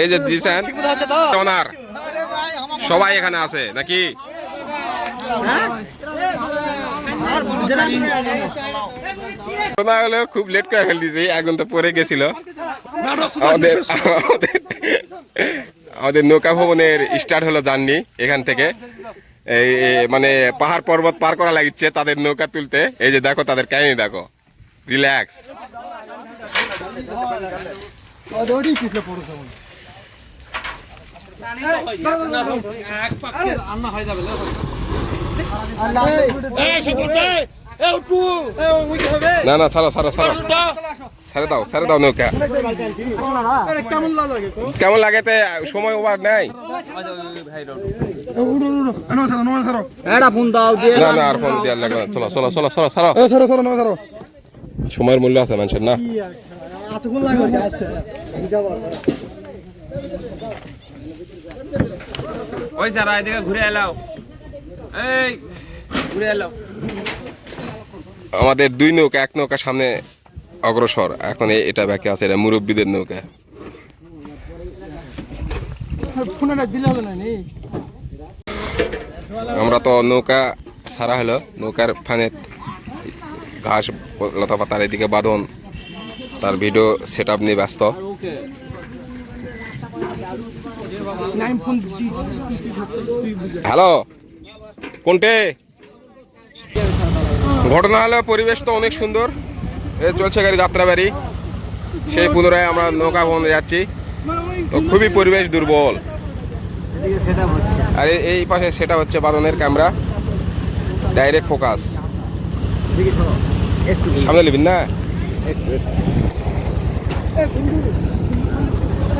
এই যে দিয়েছেন সবাই এখানে আছে, নাকি? খুব লেট করে ফেল দিয়েছি একজন তো পরে গেছিল। আমাদের আমাদের নৌকা ভবনের স্টার্ট হলো জার্নি এখান থেকে। এই মানে পাহাড় পর্বত পার করা লাগিচ্ছে তাদের নৌকা তুলতে। এই যে দেখো তাদের কাহিনী, দেখো। রিল্যাক্স না না ছাড়ো ছাড়ো ছাড়ো। ছেড়ে দাও ছেড়ে দাও নৌকা। কেমন লাগে তে? সময় ওভার নাই। না না আর ফোন দেওয়ার চলো চলো চলো চলো সময়ের মূল্য আছে মানুষের না এতক্ষণ লাগবে আসতে যাব ওই স্যার এদিকে ঘুরে এলাও। এই ঘুরে এলাও। আমাদের দুই নৌকা এক নৌকা সামনে অগ্রসর। এখন এটা বাকি আছে এটা মুরব্বীদের নৌকা। ফোনটা দিলে হবে না নেই আমরা তো নৌকা ছাড়া হলো নৌকার ফানে ঘাস লতা পাতার এদিকে বাঁধন তার ভিডিও সেট আপ নিয়ে ব্যস্ত। হ্যালো, কোনটে? ঘটনা হলো, পরিবেশ তো অনেক সুন্দর। চলছে গাড়ি যাত্রাবাড়ি সেই পুনরায় আমরা নৌকা বন্ধে যাচ্ছি। তো খুবই পরিবেশ দুর্বল। আর এই পাশে সেটা হচ্ছে বাদনের ক্যামেরা। ডাইরেক্ট ফোকাস সামনে নেবেন না?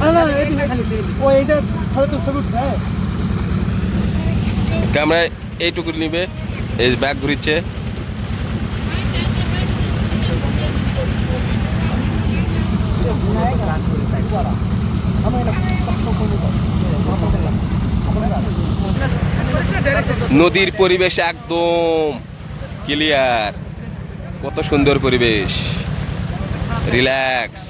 না, না, এদিকে। ও এইটা ভালো তো ছবি উঠবে হ্যাঁ। ক্যামেরা এইটুকু নিবে এই ব্যাগ ঘুরিচ্ছে নদীর পরিবেশ একদম ক্লিয়ার কত সুন্দর পরিবেশ রিল্যাক্স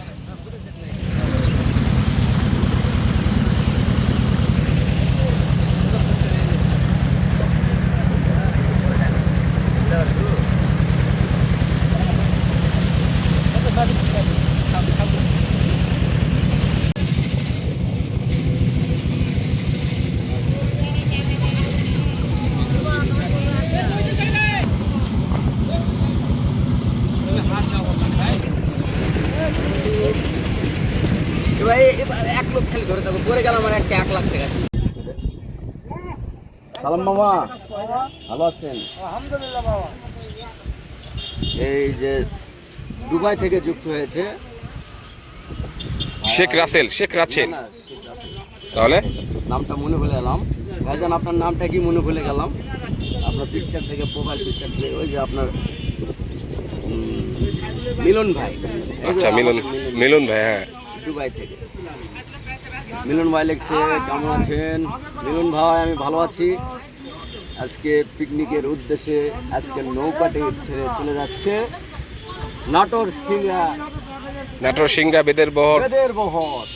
এবার এ- এবার এক লোক খালি ধরে থাকো পরে গেলাম আমার একটা এক লাখ টাকা সালাম মামা। ভালো আছেন? এই যে দুবাই থেকে যুক্ত হয়েছে। শেখ রাসেল শেখ রাসেল। তাহলে? নামটা মনে ভুলে গেলাম। ভাইজান আপনার নামটা কি মনে ভুলে গেলাম? আপনার পিকচার থেকে প্রোফাইল পিকচার থেকে ওই যে আপনার মিলন ভাই। আচ্ছা মিলন। মিলন ভাই হ্যাঁ। দুবাই থেকে। মিলন ভাই লিখছে কেমন আছেন? মিলন ভাই আমি ভালো আছি। আজকে পিকনিকের উদ্দেশ্যে আজকে নৌকাটি ছেড়ে চলে যাচ্ছে। নাটোর সিংড়া। নাটোর সিংড়া বেদের বহর। বেদের বহর।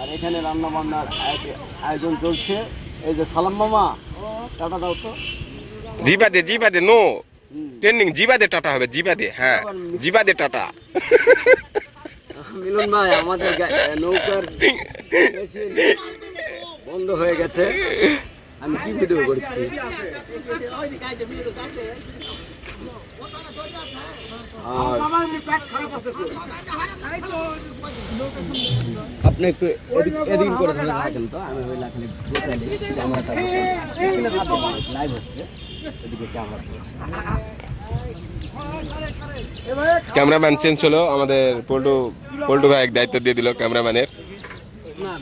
আর এখানে রান্না বান্নার আয়োজন চলছে। এই যে সালাম মামা টাটা দাও তো। জিবাদে জিবাদে নো। হুম। ট্রেন্ডিং জিবাদে টাটা হবে জিবাদে হ্যাঁ। জিবাদে টাটা। মিলন ভাই আমাদের নৌকার বন্ধ হয়ে গেছে। আমি কি ভিডিও করছি? আপনি একটু এদিক করে তো। আমি ক্যামেরাম্যান চেঞ্জ হলো। আমাদের পল্টু পল্টু ভাই এক দায়িত্ব দিয়ে দিল ক্যামেরাম্যানের।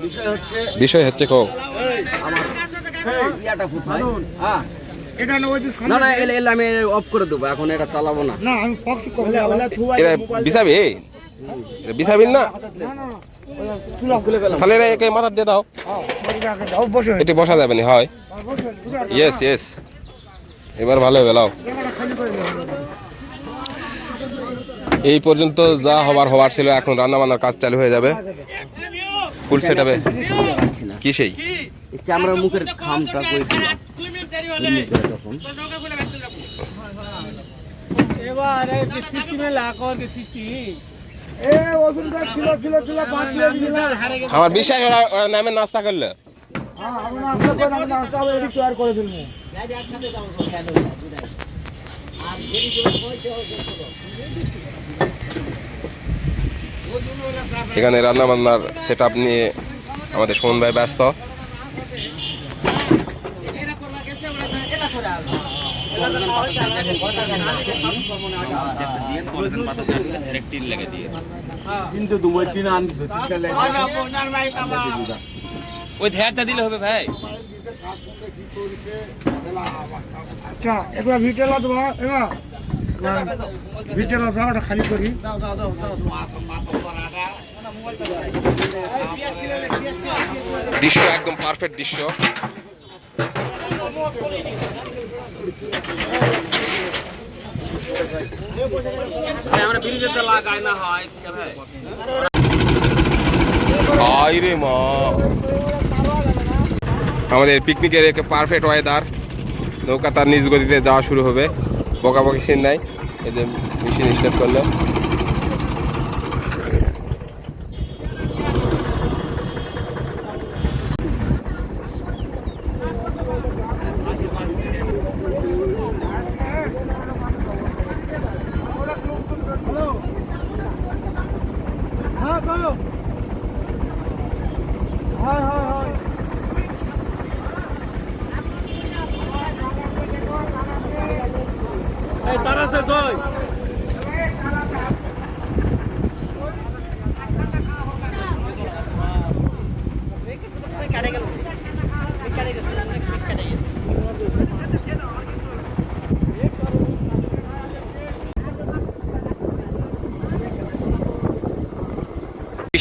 বিষয় হচ্ছে বিষয় কো। হ্যাঁ। না না এলে এলে আমি অফ করে দেবো এখন এটা চালাবো না। এরা তাহলে এরা একে মাথা দিয়ে দাও। এটি বসা যাবে না হয়। ইয়েস ইয়েস এবার ভালো হবে লাও এই পর্যন্ত যা হবার হবার ছিল এখন রান্না বান্নার কাজ চালু হয়ে যাবে। ফুল সেট হবে কি সেই? এই ক্যামেরার মুখের খামটা করে তখন এবার সিস্টেমে লাকর সিস্টেম আমার বিশ্বাস ওরা ওরা নামে নাস্তা করলে। এখানে রান্না বান্নার সেট নিয়ে আমাদের সুমন ভাই ব্যস্ত ওই ধ্যারটা দিলে হবে ভাই আচ্ছা এবার ভিটেলা দেবো এবার ভিটেলা জামাটা খালি করি দৃশ্য একদম পারফেক্ট দৃশ্য। আমাদের পিকনিকের একটা পারফেক্ট ওয়েদার নৌকা তার নিজ গতিতে যাওয়া শুরু হবে। বকাবকি সিন নাই। যে মেশিন স্টার্ট করল।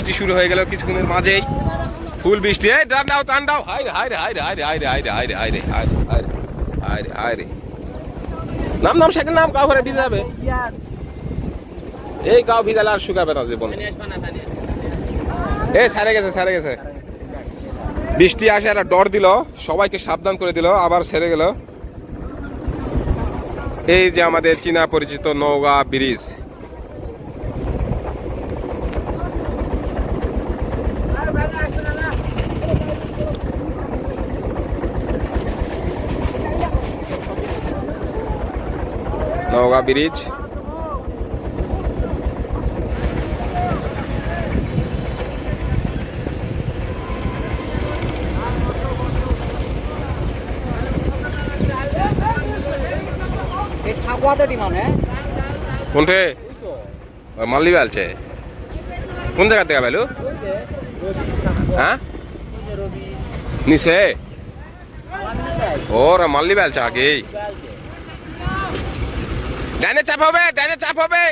বৃষ্টি শুরু হয়ে গেল কিছুক্ষণের মাঝেই ফুল বৃষ্টি এই দাও টান দাও রে রে রে রে রে রে রে রে রে রে রে নাম নাম নাম করে ভিজাবে এই ভিজালে আর শুকাবে না জীবন এই সারে গেছে সারে গেছে বৃষ্টি আসে একটা ডর দিল সবাইকে সাবধান করে দিল আবার সেরে গেল এই যে আমাদের চীনা পরিচিত নৌগা ব্রিজ নওগাঁ ব্রিজ। কোনঠে? মালদ্বীপ আলছে। কোন জায়গা থেকে বেলু হ্যাঁ? নিশে ওরা মালদ্বীপ আলছে আগেই। ডাইনে চাপ হবে ডাইনে চাপ হবে।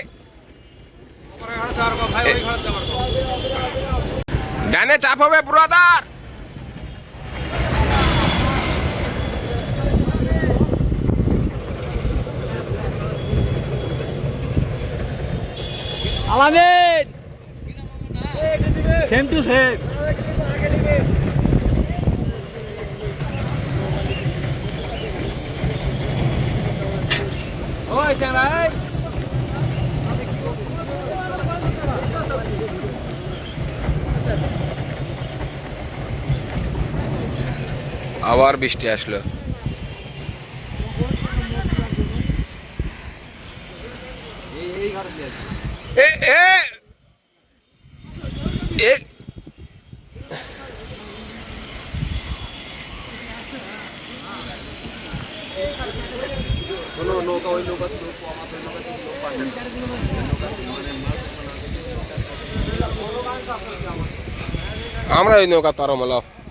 ডাইনে চাপ হবে ব্রাদার আলামিন। সেম টু সেম ওই ভাই আবার বৃষ্টি আসলো। এ এ এ। শোনো নৌকা ওই নৌকা আমরা ওই নৌকা তরমল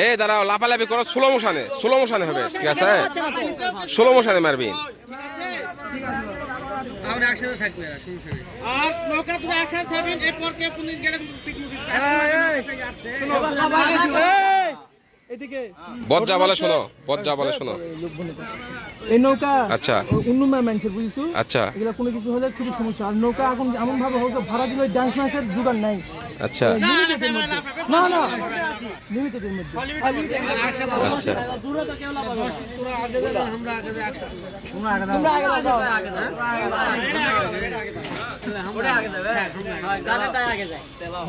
এ দাঁড়াও লাফালাফি করো ষোলো মোশানে ষোলো মোশানে হবে ঠিক আছে? ষোলো মোশানে মারবি আর নৌকা তুমি একসাথে থাকবেন এরপর কে পুলিশ গেলে বজ্জা বলে শোনো বজ্জা বলে শোনো। এই নৌকা আচ্ছা। উন্নুমা মানুষের বুঝছ? আচ্ছা। এগুলা কোনো কিছু হলে খুবই সমস্যা। আর নৌকা এখন এমন ভাবে হচ্ছে ভাড়া দিলে ডান্স ম্যাচের যোগান নাই। আচ্ছা না না লিমিটেডের মধ্যে আচ্ছা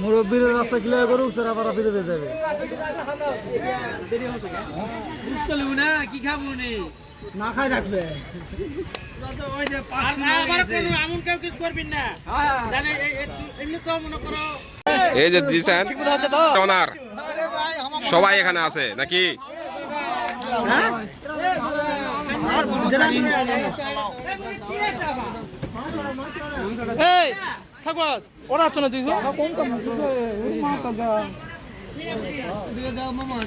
মুরব্বীর রাস্তা ক্লিয়ার করুক স্যার আবার আপনি দেবে যাবে কি খাব নি খাই রাখবে। এই- এই- এমনি তো মনে করো এই যে দিয়েছেন ওনার। সবাই এখানে আছে নাকি? এই সাগর। ওরা চলে দিছ কোন কাম? মাছ টাকা দিয়ে দাও মামা